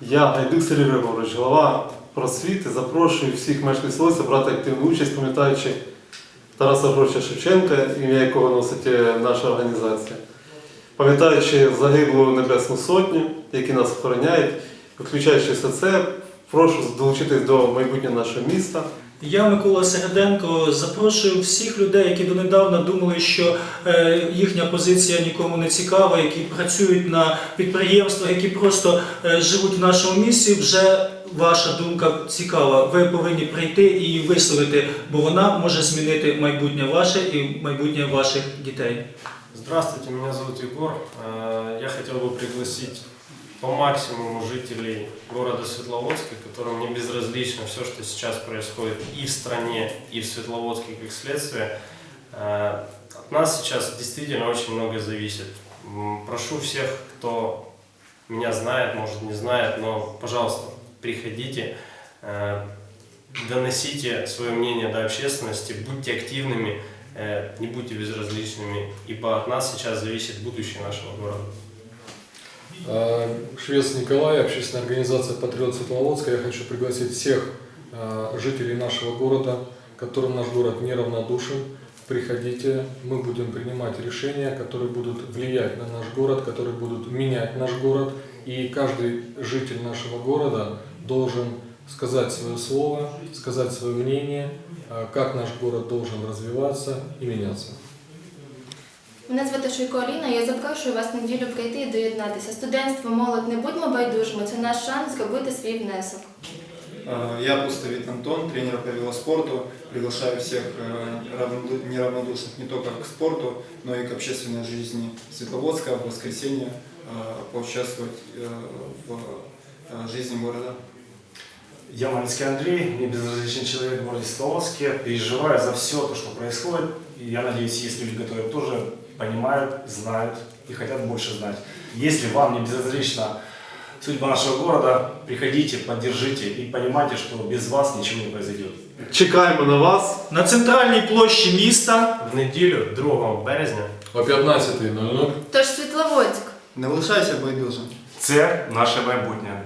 Я Гайдук Сергій Григорович, голова просвіти, запрошую всіх мешканців Лося брати активну участь, пам'ятаючи Тараса Гроча Шевченка, ім'я якого носить е, наша організація. Пам'ятаючи загиблу Небесну Сотню, які нас охороняють, включаючи все це, прошу долучитись до майбутнього нашого міста. Я, Микола Середенко, запрошую всіх людей, які донедавна думали, що е, їхня позиція нікому не цікава, які працюють на підприємствах, які просто е, живуть в нашому місті. Вже ваша думка цікава. Ви повинні прийти і її висловити, бо вона може змінити майбутнє ваше і майбутнє ваших дітей. Здравствуйте, меня зовут Егор. Э, Я хотел бы пригласить по максимуму жителей города Светловодска, которым не безразлично все, что сейчас происходит и в стране, и в Светловодске как следствие. Э, От нас сейчас действительно очень много зависит. Прошу всех, кто меня знает, может не знает, но, пожалуйста, приходите, э, доносите свое мнение до общественности, будьте активными, э, не будьте безразличными, ибо от нас сейчас зависит будущее нашего города. А, Швец Николай, общественная организация «Патриот Светловодска». Я хочу пригласить всех а, жителей нашего города, которым наш город неравнодушен. Приходите, мы будем принимать решения, которые будут влиять на наш город, которые будут менять наш город. И каждый житель нашего города должен сказать свое слово, сказать свое мнение, а, как наш город должен развиваться и меняться. Мене звати Шуйко Аліна, я запрошую вас в неділю прийти і доєднатися. Студентство, молодь, не будьмо байдужими, це наш шанс зробити свій внесок. Э, Я Пустовит Антон, тренер по велоспорту. Приглашаю всех э, равноду- неравнодушных не только к спорту, но и к общественной жизни Светловодска в воскресенье э, поучаствовать э, в э, жизни города. Я Малинский Андрей, мне безразличный человек в городе Светловодске, переживаю за все то, что происходит. И я надеюсь, есть люди, которые тоже понимают, знают и хотят больше знать. Если вам не безразлична судьба нашего города, приходите, поддержите и понимайте, что без вас ничего не произойдет. Чекаємо на вас. На центральній площі міста В неділю, 2 березня, О 15.00 Тож Світловодськ. Не лишайся байдужим. Це наше майбутнє.